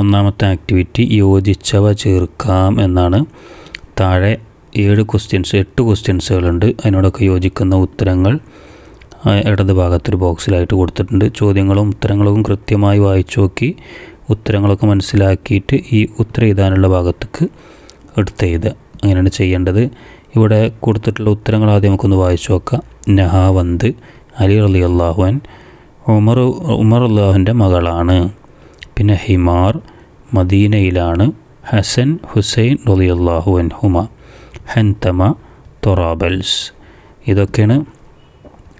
ഒന്നാമത്തെ ആക്ടിവിറ്റി യോജിച്ചവ ചേർക്കാം എന്നാണ്. താഴെ ഏഴ് ക്വസ്റ്റ്യൻസ് എട്ട് ക്വസ്റ്റ്യൻസുകളുണ്ട് അതിനോടൊക്കെ യോജിക്കുന്ന ഉത്തരങ്ങൾ ഇടത് ഭാഗത്തൊരു ബോക്സിലായിട്ട് കൊടുത്തിട്ടുണ്ട്. ചോദ്യങ്ങളും ഉത്തരങ്ങളും കൃത്യമായി വായിച്ചു നോക്കി ഉത്തരങ്ങളൊക്കെ മനസ്സിലാക്കിയിട്ട് ഈ ഉത്തരം എഴുതാനുള്ള ഭാഗത്തേക്ക് എടുത്ത് എഴുതുക അങ്ങനെയാണ് ചെയ്യേണ്ടത്. ഇവിടെ കൊടുത്തിട്ടുള്ള ഉത്തരങ്ങൾ ആദ്യം നമുക്കൊന്ന് വായിച്ചു നോക്കാം. നഹാവന്ത് അലി അലി അള്ളാഹുൻ ഉമർ ഉമർ അള്ളാഹുവിന്റെ മകളാണ്. പിന്നെ ഹിമാർ മദീനയിലാണ് ഹസൻ ഹുസൈൻ റലിയല്ലാഹു എൻ ഹുമ ഹൻതമ തൊറാബൽസ്. ഇതൊക്കെയാണ്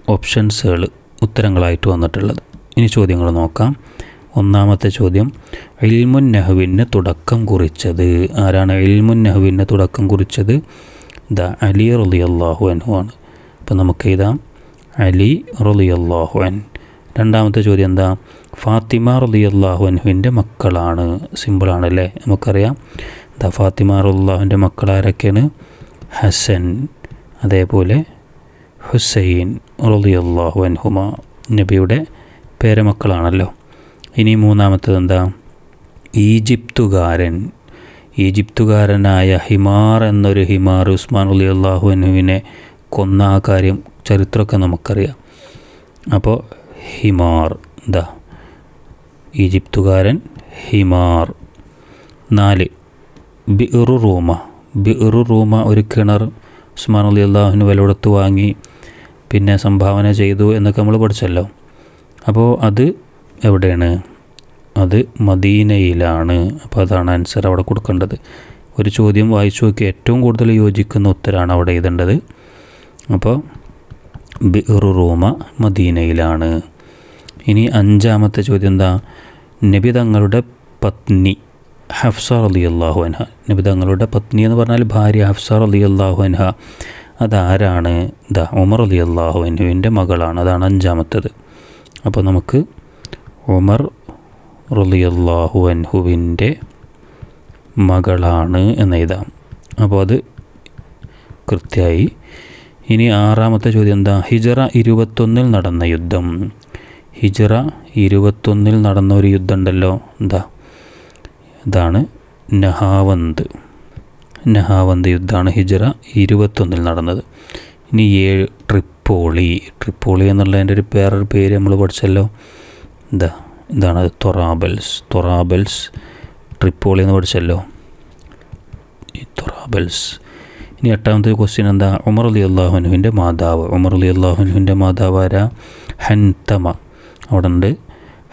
ഓപ്ഷൻസുകൾ ഉത്തരങ്ങളായിട്ട് വന്നിട്ടുള്ളത്. ഇനി ചോദ്യങ്ങൾ നോക്കാം. ഒന്നാമത്തെ ചോദ്യം ഇൽമുൻ നെഹുവിന് തുടക്കം കുറിച്ചത് ആരാണ്? ഇൽമുൻ നെഹുവിന് തുടക്കം കുറിച്ചത് ദ അലി റലിയല്ലാഹു അൻഹു ആണ്. അപ്പം നമുക്ക് എഴുതാം. അലി റലിയല്ലാഹു അൻ രണ്ടാമത്തെ ചോദ്യം എന്താ? ഫാത്തിമ റലി അള്ളാഹു മക്കളാണ്. സിമ്പിളാണല്ലേ നമുക്കറിയാം. ദ ഫാത്തിമ റല്ലാഹുവിന്റെ മക്കൾ ആരൊക്കെയാണ്? ഹസൻ അതേപോലെ ഹുസൈൻ റളിയല്ലാഹു അൻഹുമ നബിയുടെ പേരമക്കളാണല്ലോ. ഇനി മൂന്നാമത്തത് എന്താ? ഈജിപ്തുകാരൻ. ഈജിപ്തുകാരനായ ഹിമാർ എന്നൊരു ഹിമാർ ഉസ്മാൻ അലി അള്ളാഹു അനുവിനെ കൊന്ന ആ കാര്യം ചരിത്രമൊക്കെ നമുക്കറിയാം. അപ്പോൾ ഹിമാർ എന്താ ഈജിപ്തുകാരൻ ഹിമാർ. നാല് ബിറു റൂമ. റൂമ ഒരു കിണർ ഉസ്മാൻ അലി അള്ളാഹുവിന് വില കൊടുത്ത് വാങ്ങി പിന്നെ സംഭാവന ചെയ്തു എന്നൊക്കെ നമ്മൾ പഠിച്ചല്ലോ. അപ്പോൾ അത് എവിടെയാണ്? അത് മദീനയിലാണ്. അപ്പോൾ അതാണ് ആൻസർ അവിടെ കൊടുക്കേണ്ടത്. ഒരു ചോദ്യം വായിച്ചു നോക്കി ഏറ്റവും കൂടുതൽ യോജിക്കുന്ന ഉത്തരമാണ് അവിടെ എഴുതേണ്ടത്. അപ്പോൾ ബിറു റൂമ മദീനയിലാണ്. ഇനി അഞ്ചാമത്തെ ചോദ്യം എന്താ? നബി തങ്ങളുടെ പത്നി ഹഫ്സ അലി അള്ളാഹു അൻഹ. നബി തങ്ങളുടെ പത്നി എന്ന് പറഞ്ഞാൽ ഭാര്യ ഹഫ്സ അലി അള്ളാഹു അൻഹ. അതാരാണ്? ദ ഉമർ അലി അള്ളാഹു അൻഹുവിന്റെ മകളാണ്. അതാണ് അഞ്ചാമത്തത്. അപ്പോൾ നമുക്ക് ഉമർ റലി അള്ളാഹു അൻഹുവിന്റെ മകളാണ് എന്ന് എഴുതാം. അപ്പോൾ അത് കൃത്യമായി. ഇനി ആറാമത്തെ ചോദ്യം എന്താ? ഹിജറ ഇരുപത്തൊന്നിൽ നടന്ന യുദ്ധം. ഹിജറ ഇരുപത്തൊന്നിൽ നടന്ന ഒരു യുദ്ധം ഉണ്ടല്ലോ എന്താ? ഇതാണ് നഹാവന്ത്. നഹാവന്ത് യുദ്ധമാണ് ഹിജറ ഇരുപത്തൊന്നിൽ നടന്നത്. ഇനി ഏഴ് ട്രിപ്പോളി. ട്രിപ്പോളി എന്നുള്ളതിന്റെ ഒരു വേറൊരു പേര് നമ്മൾ പഠിച്ചല്ലോ. എന്താ? ഇതാണ് തൊറാബൽസ്. തൊറാബൽസ് ട്രിപ്പോളി എന്ന് പഠിച്ചല്ലോ. ഈ തൊറാബൽസ്. ഇനി എട്ടാമത്തെ ക്വസ്റ്റ്യൻ എന്താ? ഉമർ അലി അള്ളാഹുനുവിന്റെ മാതാവ്. ഉമർ അലി അള്ളാഹുനുവിന്റെ മാതാവ് ആരാ? ഹൻതമ. അവിടെ ഉണ്ട്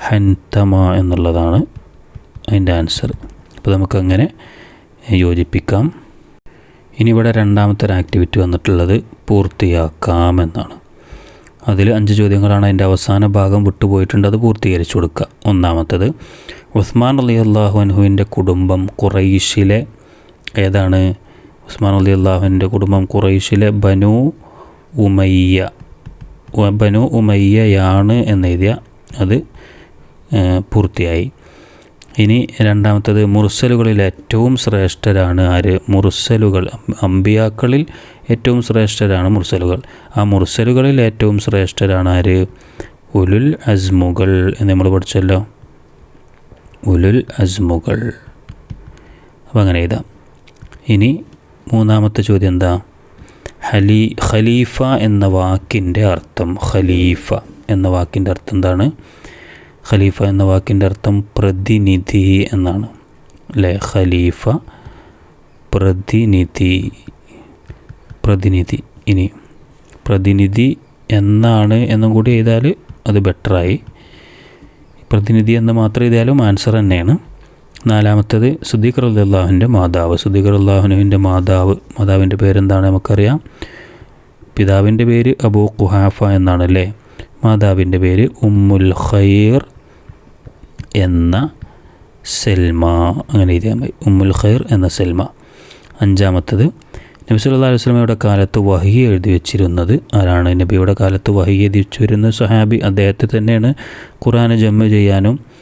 ഹൻതമ എന്നുള്ളതാണ് അതിന്റെ ആൻസർ. അപ്പോൾ നമുക്കങ്ങനെ യോജിപ്പിക്കാം. ഇനി ഇവിടെ രണ്ടാമത്തെ ഒരു ആക്ടിവിറ്റി വന്നിട്ടുള്ളത് പൂർത്തിയാക്കാം എന്നാണ്. അതിൽ അഞ്ച് ചോദ്യങ്ങളാണ് അതിന്റെ അവസാന ഭാഗം വിട്ടുപോയിട്ടുണ്ട്. അത് പൂർത്തീകരിച്ചു കൊടുക്കുക. ഒന്നാമത്തത് ഉസ്മാൻ അലി അള്ളാഹു അൻഹുവിന്റെ കുടുംബം ഖുറൈശിലെ ഏതാണ്? ഉസ്മാൻ അലി അള്ളാഹുവിന്റെ കുടുംബം ഖുറൈശിലെ ബനു ഉമയ്യ. ബനു ഉമയ്യയാണ് എന്നെഴുതിയ അത് പൂർത്തിയായി. ഇനി രണ്ടാമത്തത് മുർസലുകളിൽ ഏറ്റവും ശ്രേഷ്ഠരാണ് ആര്? മുർസലുകൾ. അമ്പിയാക്കളിൽ ഏറ്റവും ശ്രേഷ്ഠരാണ് മുർസലുകൾ. ആ മുർസലുകളിൽ ഏറ്റവും ശ്രേഷ്ഠരാണ് ആര്? ഉലുൽ അസ്മുകൾ എന്ന് നമ്മൾ പഠിച്ചല്ലോ. ഉലുൽ അസ്മുകൾ. അപ്പം അങ്ങനെ എഴുതാം. ഇനി മൂന്നാമത്തെ ചോദ്യം എന്താ? ഹലീ ഖലീഫ എന്ന വാക്കിന്റെ അർത്ഥം ഖലീഫ എന്ന വാക്കിന്റെ അർത്ഥം എന്താണ്? ഖലീഫ എന്ന വാക്കിന്റെ അർത്ഥം പ്രതിനിധി എന്നാണ്. അല്ലേ? ഖലീഫ പ്രതിനിധി പ്രതിനിധി. ഇനി പ്രതിനിധി എന്നാണ് എന്നും കൂടി എഴുതിയാൽ അത് ബെറ്ററായി പ്രതിനിധി എന്ന് മാത്രം എഴുതിയാലും ആൻസർ തന്നെയാണ്. നാലാമത്തേത് സുദീഖർ അള്ളാഹുവിന്റെ മാതാവ്. സുദീഖർ അള്ളാഹുനുവിന്റെ മാതാവ് മാതാവിന്റെ പേരെന്താണ് നമുക്കറിയാം? പിതാവിന്റെ പേര് അബൂ കുഹാഫ എന്നാണല്ലേ? മാതാവിന്റെ പേര് ഉമ്മുൽ ഖൈർ എന്ന സെൽമ. അങ്ങനെ എഴുതിയാൽ മതി. ഉമ്മുൽ ഖൈർ എന്ന സെൽമ. അഞ്ചാമത്തത് നബി സല്ലാ അലൈഹി വസല്ലമയുടെ കാലത്ത് വഹി എഴുതി വെച്ചിരുന്നത് ആരാണ്? നബിയുടെ കാലത്ത് വഹി എഴുതി വെച്ചിരുന്ന സഹാബി അദ്ദേഹത്തെ തന്നെയാണ് ഖുറാന് ജമ്മ ചെയ്യാനും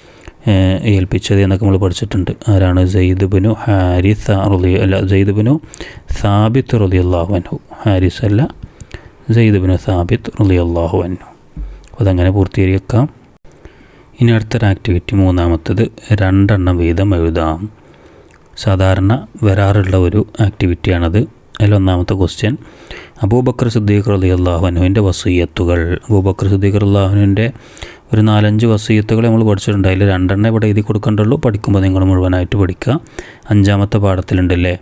ഏൽപ്പിച്ചത് എന്നൊക്കെ നമ്മൾ പഠിച്ചിട്ടുണ്ട്. ആരാണ്? സെയ്ദ് ബിനു ഹാരിസ് റളി അല്ല സെയ്ദ് ബിനു സാബിത്ത് റുലി അള്ളാഹു അൻഹു. ഹാരിസ് അല്ല സെയ്ദ് ബിനു സാബിത്ത് റുലി അള്ളാഹു അൻഹു അതങ്ങനെ പൂർത്തീകരിക്കാം. ഇനി അടുത്തൊരു ആക്ടിവിറ്റി മൂന്നാമത്തത് രണ്ടെണ്ണം വീതം എഴുതാം. സാധാരണ വരാറുള്ള ഒരു ആക്ടിവിറ്റിയാണത് അതിലൊന്നാമത്തെ ക്വസ്റ്റ്യൻ അബൂബക്കർ സിദ്ദീഖ് അലി അള്ളാഹുനുവിന്റെ വസീയത്തുകൾ. അബൂബക്കർ സിദ്ദീഖ് അള്ളാഹുവിന്റെ ഒരു നാലഞ്ച് വസീയത്തുകൾ നമ്മൾ പഠിച്ചിട്ടുണ്ട്. അതിൽ രണ്ടെണ്ണം ഇവിടെ എഴുതി കൊടുക്കേണ്ടുള്ളൂ പഠിക്കുമ്പോൾ നിങ്ങൾ മുഴുവനായിട്ട് പഠിക്കുക. അഞ്ചാമത്തെ പാഠത്തിലുണ്ടല്ലേ?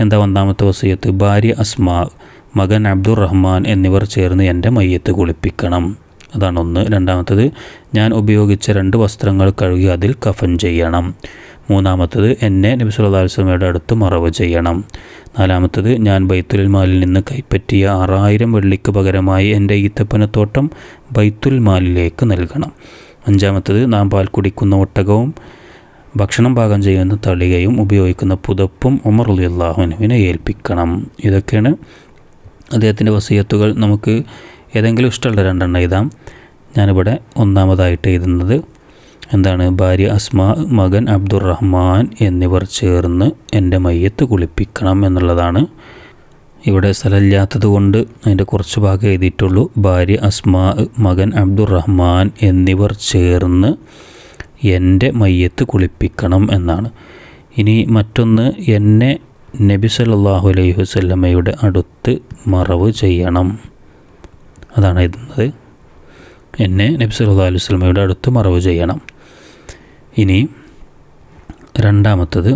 എന്താ ഒന്നാമത്തെ വസീയത്ത്? ഭാര്യ അസ്മാ മകൻ അബ്ദുർ റഹ്മാൻ എന്നിവർ ചേർന്ന് എന്റെ മയ്യത്ത് കുളിപ്പിക്കണം. അതാണ് ഒന്ന്. രണ്ടാമത്തത് ഞാൻ ഉപയോഗിച്ച രണ്ട് വസ്ത്രങ്ങൾ കഴുകി അതിൽ കഫൻ ചെയ്യണം. മൂന്നാമത്തത് എന്നെ നബി അടുത്ത് മറവ് ചെയ്യണം. നാലാമത്തത് ഞാൻ ബൈത്തുൽ മാലിൽ നിന്ന് കൈപ്പറ്റിയ ആറായിരം വെള്ളിക്ക് പകരമായി എന്റെ ഈത്തപ്പനത്തോട്ടം ബൈത്തുൽ മാലിലേക്ക് നൽകണം. അഞ്ചാമത്തത് നാം പാൽ കുടിക്കുന്ന ഒട്ടകവും ഭക്ഷണം പാകം ചെയ്യുന്ന തളികയും ഉപയോഗിക്കുന്ന പുതപ്പും ഉമർ അലി അള്ളാഹുനുവിനെ ഏൽപ്പിക്കണം. ഇതൊക്കെയാണ് അദ്ദേഹത്തിന്റെ വസീയത്തുകൾ. നമുക്ക് ഏതെങ്കിലും ഇഷ്ടമുള്ള രണ്ടെണ്ണം എഴുതാം. ഞാനിവിടെ ഒന്നാമതായിട്ട് എഴുതുന്നത് എന്താണ്? ഭാര്യ അസ്മ മകൻ അബ്ദുറഹ്മാൻ എന്നിവർ ചേർന്ന് എന്റെ മയ്യത്ത് കുളിപ്പിക്കണം എന്നുള്ളതാണ്. ഇവിടെ സ്ഥലമില്ലാത്തത് കൊണ്ട് അതിന്റെ കുറച്ച് ഭാഗം എഴുതിയിട്ടുള്ളൂ. ഭാര്യ അസ്മാ മകൻ അബ്ദുറഹ്മാൻ എന്നിവർ ചേർന്ന് എന്റെ മയ്യത്ത് കുളിപ്പിക്കണം എന്നാണ്. ഇനി മറ്റൊന്ന് എന്നെ നബി സല്ലല്ലാഹു അലൈഹി വസല്ലമയുടെ അടുത്ത് മറവ് ചെയ്യണം. അതാണ് എഴുതുന്നത്. എന്നെ നബി സല്ലല്ലാഹു അലൈഹി വസല്ലമയുടെ അടുത്ത് മറവ് ചെയ്യണം. ഇനി രണ്ടാമത്തത്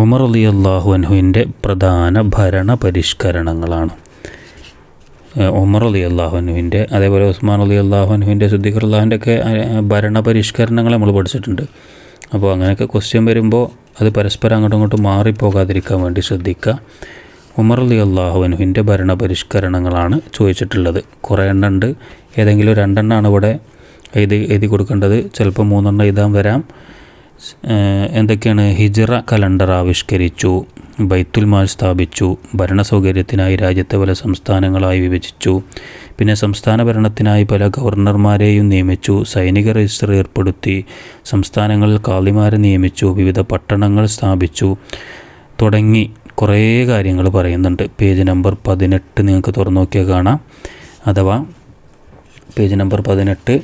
ഉമർ അലി അള്ളാഹു അൻഹുവിന്റെ പ്രധാന ഭരണ പരിഷ്കരണങ്ങളാണ്. ഉമർ അലി അള്ളാഹുനുവിന്റെ അതേപോലെ ഉസ്മാൻ അലി അള്ളാഹുനുവിന്റെ സുദ്ദീഖർ അള്ളാഹുവിന്റെ ഒക്കെ ഭരണ പരിഷ്കരണങ്ങൾ നമ്മൾ പഠിച്ചിട്ടുണ്ട്. അപ്പോൾ അങ്ങനെയൊക്കെ ക്വസ്റ്റ്യൻ വരുമ്പോൾ അത് പരസ്പരം അങ്ങോട്ടും ഇങ്ങോട്ടും മാറിപ്പോകാതിരിക്കാൻ വേണ്ടി ശ്രദ്ധിക്കുക. ഉമർ അലി അള്ളാഹുനുവിന്റെ ഭരണ പരിഷ്കരണങ്ങളാണ് ചോദിച്ചിട്ടുള്ളത്. കുറേ എണ്ണം ഉണ്ട് ഏതെങ്കിലും രണ്ടെണ്ണമാണ് ഇവിടെ എഴുതി എഴുതി കൊടുക്കേണ്ടത്. ചിലപ്പോൾ മൂന്നെണ്ണം എഴുതാൻ വരാം. എന്തൊക്കെയാണ്? ഹിജ്റ കലണ്ടർ ആവിഷ്കരിച്ചു ബൈത്തുൽ മാൽ സ്ഥാപിച്ചു ഭരണ സൗകര്യത്തിനായി രാജ്യത്തെ പല സംസ്ഥാനങ്ങളായി വിഭജിച്ചു. പിന്നെ സംസ്ഥാന ഭരണത്തിനായി പല ഗവർണർമാരെയും നിയമിച്ചു സൈനിക രജിസ്റ്റർ ഏർപ്പെടുത്തി സംസ്ഥാനങ്ങളിൽ കാളിമാരെ നിയമിച്ചു വിവിധ പട്ടണങ്ങൾ സ്ഥാപിച്ചു തുടങ്ങി കുറേ കാര്യങ്ങൾ പറയുന്നുണ്ട്. പേജ് നമ്പർ പതിനെട്ട് നിങ്ങൾക്ക് തുറന്നു നോക്കിയാൽ കാണാം. അഥവാ പേജ് നമ്പർ പതിനെട്ട്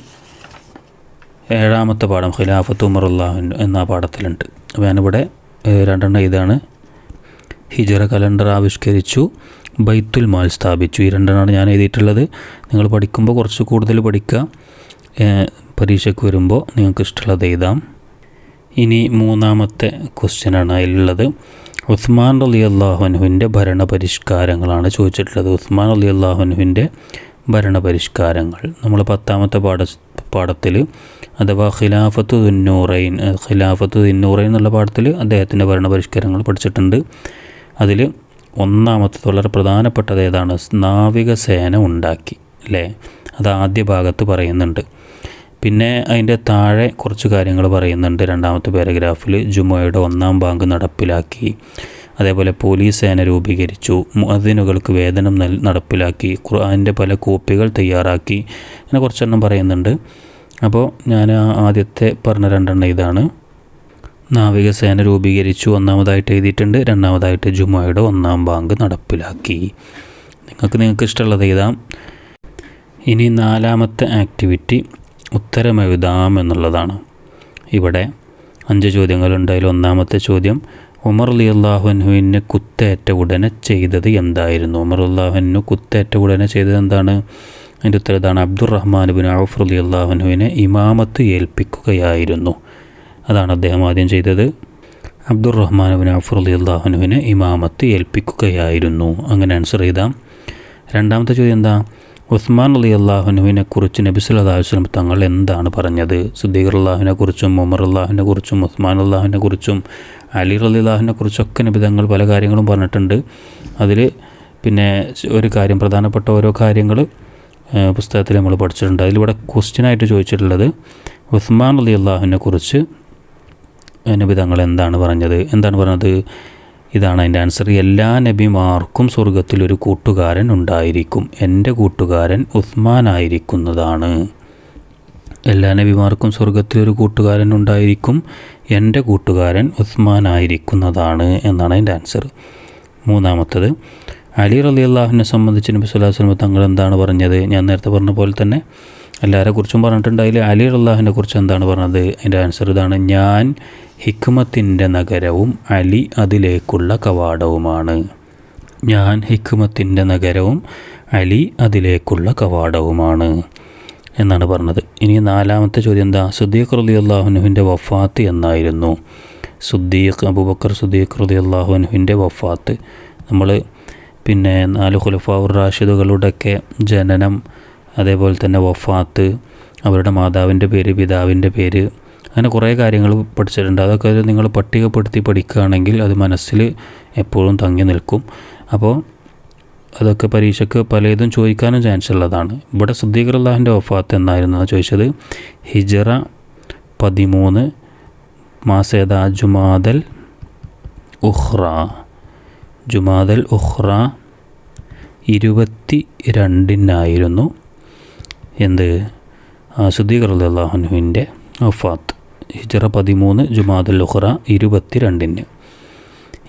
ഏഴാമത്തെ പാഠം ഖിലാഫത്ത് അള്ളാഹു എന്ന പാഠത്തിലുണ്ട്. അപ്പോൾ ഞാനിവിടെ രണ്ടെണ്ണം ഇതാണ് ഹിജറ കലണ്ടർ ആവിഷ്കരിച്ചു ബൈത്തുൽ മാൽ സ്ഥാപിച്ചു. ഈ രണ്ടെണ്ണമാണ് ഞാൻ എഴുതിയിട്ടുള്ളത്. നിങ്ങൾ പഠിക്കുമ്പോൾ കുറച്ച് കൂടുതൽ പഠിക്കുക. പരീക്ഷയ്ക്ക് വരുമ്പോൾ നിങ്ങൾക്ക് ഇഷ്ടമുള്ളത് എഴുതാം. ഇനി മൂന്നാമത്തെ ക്വസ്റ്റ്യനാണ് അതിലുള്ളത്. ഉസ്മാൻ അലി അള്ളാഹുനുവിന്റെ ഭരണ പരിഷ്കാരങ്ങളാണ് ചോദിച്ചിട്ടുള്ളത്. ഉസ്മാൻ അലി അള്ളാഹുനുവിന്റെ ഭരണ പരിഷ്കാരങ്ങൾ നമ്മൾ പത്താമത്തെ പാഠ പാഠത്തിൽ അഥവാ ഖിലാഫത്ത് ദുന്നൂറൈൻ ഖിലാഫത്ത് ദുന്നൂറൈൻ എന്നുള്ള പാഠത്തിൽ അദ്ദേഹത്തിന്റെ ഭരണപരിഷ്കാരങ്ങൾ പഠിച്ചിട്ടുണ്ട്. അതിൽ ഒന്നാമത്തെ വളരെ പ്രധാനപ്പെട്ടത് ഏതാണ്? നാവികസേന ഉണ്ടാക്കി അല്ലേ? അത് ആദ്യ ഭാഗത്ത് പറയുന്നുണ്ട്. പിന്നെ അതിന്റെ താഴെ കുറച്ച് കാര്യങ്ങൾ പറയുന്നുണ്ട്. രണ്ടാമത്തെ പാരഗ്രാഫിൽ ജുമോയുടെ ഒന്നാം ബാങ്ക് നടപ്പിലാക്കി. അതേപോലെ പോലീസ് സേന രൂപീകരിച്ചു. മുഅദ്ദിനുകൾക്ക് വേതനം നൽ നടപ്പിലാക്കി. ഖുർആാനിന്റെ പല കോപ്പികൾ തയ്യാറാക്കി. അങ്ങനെ കുറച്ചെണ്ണം പറയുന്നുണ്ട്. അപ്പോൾ ഞാൻ ആദ്യത്തെ പറഞ്ഞ രണ്ടെണ്ണം ഇതാണ്. നാവികസേന രൂപീകരിച്ചു. ഒന്നാമതായിട്ട് എഴുതിയിട്ടുണ്ട്. രണ്ടാമതായിട്ട് ജുമായുടെ ഒന്നാം ബാങ്ക് നടപ്പിലാക്കി. നിങ്ങൾക്ക് നിങ്ങൾക്ക് ഇഷ്ടമുള്ളത് എഴുതാം. ഇനി നാലാമത്തെ ആക്ടിവിറ്റി ഉത്തരം എഴുതാം എന്നുള്ളതാണ്. ഇവിടെ അഞ്ച് ചോദ്യങ്ങളുണ്ട്. അതിൽ ഒന്നാമത്തെ ചോദ്യം ഉമർ അലി അള്ളാഹുനുവിന് കുത്തേറ്റ ഉടനെ ചെയ്തത് എന്തായിരുന്നു? ഉമർ അള്ളാഹുനു കുത്തേറ്റ ഉടനെ ചെയ്തത് എന്താണ്? അതിന്റെ ഉത്തരതാണ് അബ്ദുറഹ്മാൻ ബിൻ ഔഫ് അലി അള്ളാഹുനുവിനെ ഇമാമത്ത് ഏൽപ്പിക്കുകയായിരുന്നു. അതാണ് അദ്ദേഹം ആദ്യം ചെയ്തത്. അബ്ദുറഹ്മാൻ ബിൻ ഔഫ് അലി അള്ളാഹുനുവിനെ ഇമാമത്ത് ഏൽപ്പിക്കുകയായിരുന്നു. അങ്ങനെ ആൻസർ ചെയ്താം. രണ്ടാമത്തെ ചോദ്യം എന്താ? ഉസ്മാൻ അലി അള്ളാഹുനുവിനെ കുറിച്ച് നബി സല്ലല്ലാഹു അലൈഹി തങ്ങൾ എന്താണ് പറഞ്ഞത്? സുദ്ദീഖർ അള്ളാഹുവിനെ കുറിച്ചും ഉമർ അള്ളാഹുവിനെ കുറിച്ചും ഉസ്മാൻ അള്ളാഹുവിനെ കുറിച്ചും അലി അലി അള്ളാഹുവിനെ കുറിച്ചൊക്കെ നബി തങ്ങൾ പല കാര്യങ്ങളും പറഞ്ഞിട്ടുണ്ട്. അതിൽ പിന്നെ ഒരു കാര്യം പ്രധാനപ്പെട്ട ഓരോ കാര്യങ്ങൾ പുസ്തകത്തിൽ നമ്മൾ പഠിച്ചിട്ടുണ്ട്. അതിലിവിടെ ക്വസ്റ്റ്യനായിട്ട് ചോദിച്ചിട്ടുള്ളത് ഉസ്മാൻ അലി അള്ളാഹുവിനെ കുറിച്ച് നബി തങ്ങൾ എന്താണ് പറഞ്ഞത്? എന്താണ് പറഞ്ഞത്? ഇതാണ് അതിന്റെ ആൻസർ എല്ലാ നബിമാർക്കും സ്വർഗത്തിലൊരു കൂട്ടുകാരൻ ഉണ്ടായിരിക്കും. എന്റെ കൂട്ടുകാരൻ ഉസ്മാൻ ആയിരിക്കുന്നതാണ്. എല്ലാ നബിമാർക്കും സ്വർഗത്തിലൊരു കൂട്ടുകാരൻ ഉണ്ടായിരിക്കും. എന്റെ കൂട്ടുകാരൻ ഉസ്മാൻ ആയിരിക്കുന്നതാണ് എന്നാണ് അതിന്റെ ആൻസർ മൂന്നാമത്തത് അലി റലി അള്ളാഹുവിനെ സംബന്ധിച്ച് നബി സ്വല്ലാഹു വസ്ലം തങ്ങൾ എന്താണ് പറഞ്ഞത്? ഞാൻ നേരത്തെ പറഞ്ഞ പോലെ തന്നെ എല്ലാവരെ കുറിച്ചും പറഞ്ഞിട്ടുണ്ട് അതിൽ അലി അള്ളാഹുവിനെ കുറിച്ച് എന്താണ് പറഞ്ഞത്? അതിന്റെ ആൻസർ ഇതാണ് ഞാൻ ഹിക്മത്തിന്റെ നഗരവും അലി അതിലേക്കുള്ള കവാടവുമാണ്. ഞാൻ ഹിക്മത്തിന്റെ നഗരവും അലി അതിലേക്കുള്ള കവാടവുമാണ്. എന്നാണ് പറഞ്ഞത്. ഇനി നാലാമത്തെ ചോദ്യം എന്താ? സുദ്ദീഖ് റലി അള്ളാഹുനുവിന്റെ വഫാത്ത് എന്നായിരുന്നു. സുദ്ദീഖ് അബൂബക്കർ സുദ്ദീഖ് റലി അള്ളാഹുനുവിന്റെ വഫാത്ത്. നമ്മൾ പിന്നെ നാല് ഖുലഫാവുർ റാഷിദുകളുടെയൊക്കെ ജനനം അതേപോലെ തന്നെ വഫാത്ത് അവരുടെ മാതാവിന്റെ പേര് പിതാവിന്റെ പേര് അങ്ങനെ കുറേ കാര്യങ്ങൾ പഠിച്ചിട്ടുണ്ട്. അതൊക്കെ നിങ്ങൾ പട്ടികപ്പെടുത്തി പഠിക്കുകയാണെങ്കിൽ അത് മനസ്സിൽ എപ്പോഴും തങ്ങി നിൽക്കും. അപ്പോൾ അതൊക്കെ പരീക്ഷയ്ക്ക് പലതും ചോദിക്കാനും ചാൻസ് ഉള്ളതാണ്. ഇവിടെ സുദ്ദീഖർ അള്ളാഹിന്റെ വഫാത്ത് എന്നായിരുന്നു ചോദിച്ചത്. ഹിജറ പതിമൂന്ന് മാസേദ ജുമാദൽ ഉഹ്റ ജുമാദൽ ഉഹ്റ ഇരുപത്തി രണ്ടിനായിരുന്നു എന്ത്? സുദ്ദീഖർ അള്ളാഹുനുവിന്റെ വഫാത്ത്. ഹിജറ പതിമൂന്ന് ജുമാദുൽ ഉഹ്റ ഇരുപത്തി രണ്ടിന്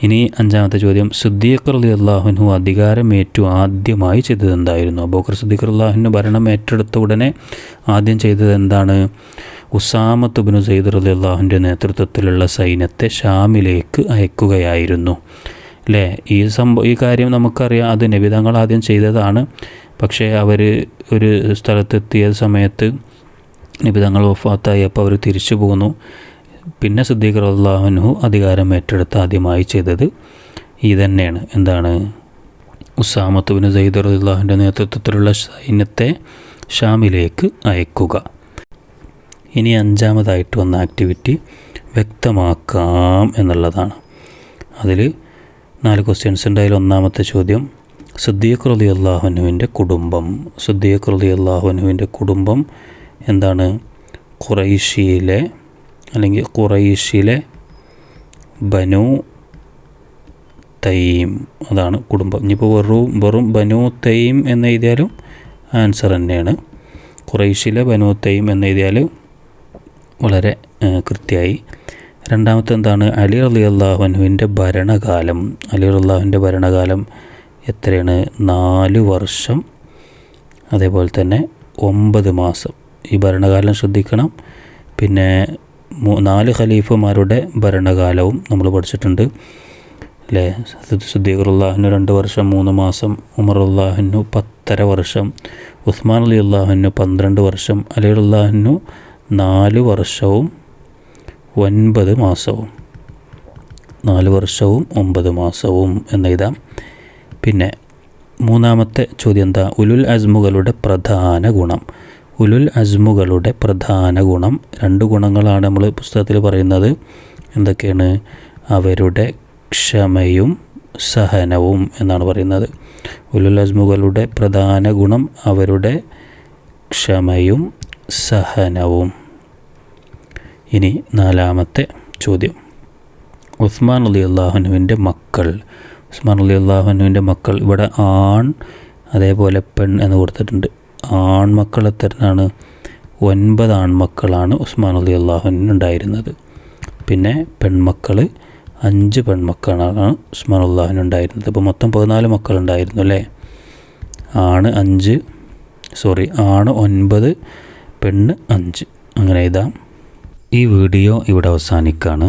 ഇനി അഞ്ചാമത്തെ ചോദ്യം. സുദ്ദീഖർ അലി അള്ളാഹുനു അധികാരമേറ്റു ആദ്യമായി ചെയ്തത് എന്തായിരുന്നു? അബൂക്കർ സുദ്ദീഖർ അള്ളാഹുനു ഭരണം ഏറ്റെടുത്ത ഉടനെ ആദ്യം ചെയ്തത് എന്താണ്? ഉസാമത്ത് ബിനു സയ്യിദ് അലി അള്ളാഹുന്റെ നേതൃത്വത്തിലുള്ള സൈന്യത്തെ ഷാമിലേക്ക് അയക്കുകയായിരുന്നു. അല്ലേ ഈ സംഭവം ഈ കാര്യം നമുക്കറിയാം. അത് നബിതങ്ങൾ ആദ്യം ചെയ്തതാണ്. പക്ഷേ അവർ ഒരു സ്ഥലത്തെത്തിയ സമയത്ത് നിബിതങ്ങൾ വഫാത്തായപ്പോൾ അവർ തിരിച്ചു പോന്നു. പിന്നെ സിദ്ദീഖർ അള്ളാഹുനു അധികാരം ഏറ്റെടുത്ത് ആദ്യമായി ചെയ്തത് ഈ തന്നെയാണ്. എന്താണ്? ഉസാമത്തുവിന് സയ്യിദ് അള്ളാഹുവിന്റെ നേതൃത്വത്തിലുള്ള സൈന്യത്തെ ഷാമിലേക്ക് അയക്കുക. ഇനി അഞ്ചാമതായിട്ട് വന്ന ആക്ടിവിറ്റി വ്യക്തമാക്കാം എന്നുള്ളതാണ്. അതിൽ നാല് ക്വസ്റ്റ്യൻസ് ഉണ്ട്. അതിൽ ഒന്നാമത്തെ ചോദ്യം സുദ്ദീഖ് റലി അള്ളാഹുനുവിന്റെ കുടുംബം. സുദ്ദീഖ് റലി അള്ളാഹുനുവിന്റെ കുടുംബം എന്താണ്? ഖുറൈഷിയിലെ അല്ലെങ്കിൽ ഖുറൈഷിലെ ബനു തൈം അതാണ് കുടുംബം. ഇനിയിപ്പോൾ വെറും വെറും ബനു തൈം എന്ന് എഴുതിയാലും ആൻസർ തന്നെയാണ്. ഖുറൈഷിലെ ബനു തൈം എന്ന് എഴുതിയാൽ വളരെ കൃത്യമായി. രണ്ടാമത്തെ എന്താണ്? അലി അലി അള്ളാഹുനുവിന്റെ ഭരണകാലം. അലി അള്ളാഹുവിന്റെ ഭരണകാലം എത്രയാണ്? നാല് വർഷം. അതേപോലെ തന്നെ ഒമ്പത് മാസം. ഈ ഭരണകാലം ശ്രദ്ധിക്കണം. പിന്നെ നാല് ഖലീഫുമാരുടെ ഭരണകാലവും നമ്മൾ പഠിച്ചിട്ടുണ്ട്. അല്ലേ? സുദ്ദീഖുറുല്ലാഹിന് രണ്ട് വർഷം മൂന്ന് മാസം ഉമറുല്ലാഹിനു പത്തര വർഷം ഉസ്മാൻ അലി അള്ളാഹിനു പന്ത്രണ്ട് വർഷം അലി അള്ളാഹിനു നാല് വർഷവും ഒൻപത് മാസവും. നാല് വർഷവും ഒമ്പത് മാസവും എന്നെഴുതാം പിന്നെ മൂന്നാമത്തെ ചോദ്യം എന്താ ഉലുൽ അസ്മുകളുടെ പ്രധാന ഗുണം. ഉലുൽ അസ്മുകളുടെ പ്രധാന ഗുണം. രണ്ട് ഗുണങ്ങളാണ് നമ്മൾ പുസ്തകത്തിൽ പറയുന്നത്. എന്തൊക്കെയാണ്? അവരുടെ ക്ഷമയും സഹനവും എന്നാണ് പറയുന്നത്. ഉലുൽ അസ്മുകളുടെ പ്രധാന ഗുണം അവരുടെ ക്ഷമയും സഹനവും. ഇനി നാലാമത്തെ ചോദ്യം. ഉസ്മാൻ അലി അള്ളാഹുനുവിന്റെ മക്കൾ ഉസ്മാൻ അലി അള്ളാഹുനുവിന്റെ മക്കൾ ഇവിടെ ആൺ അതേപോലെ പെൺ എന്ന് കൊടുത്തിട്ടുണ്ട്. ആൺമക്കൾ എത്രയാണ് ഒൻപത് ആൺമക്കളാണ് ഉസ്മാൻ അലി അള്ളാഹുനുണ്ടായിരുന്നത് പിന്നെ പെൺമക്കൾ അഞ്ച് പെൺമക്കളാണ് ഉസ്മാൻ അള്ളാഹുനുണ്ടായിരുന്നത് അപ്പോൾ മൊത്തം പതിനാല് മക്കളുണ്ടായിരുന്നു അല്ലേ? ആണ് അഞ്ച് സോറി ആണ് ഒൻപത് പെണ്ണ് അഞ്ച്. അങ്ങനെ ഇതാ ഈ വീഡിയോ ഇവിടെ അവസാനിക്കുകയാണ്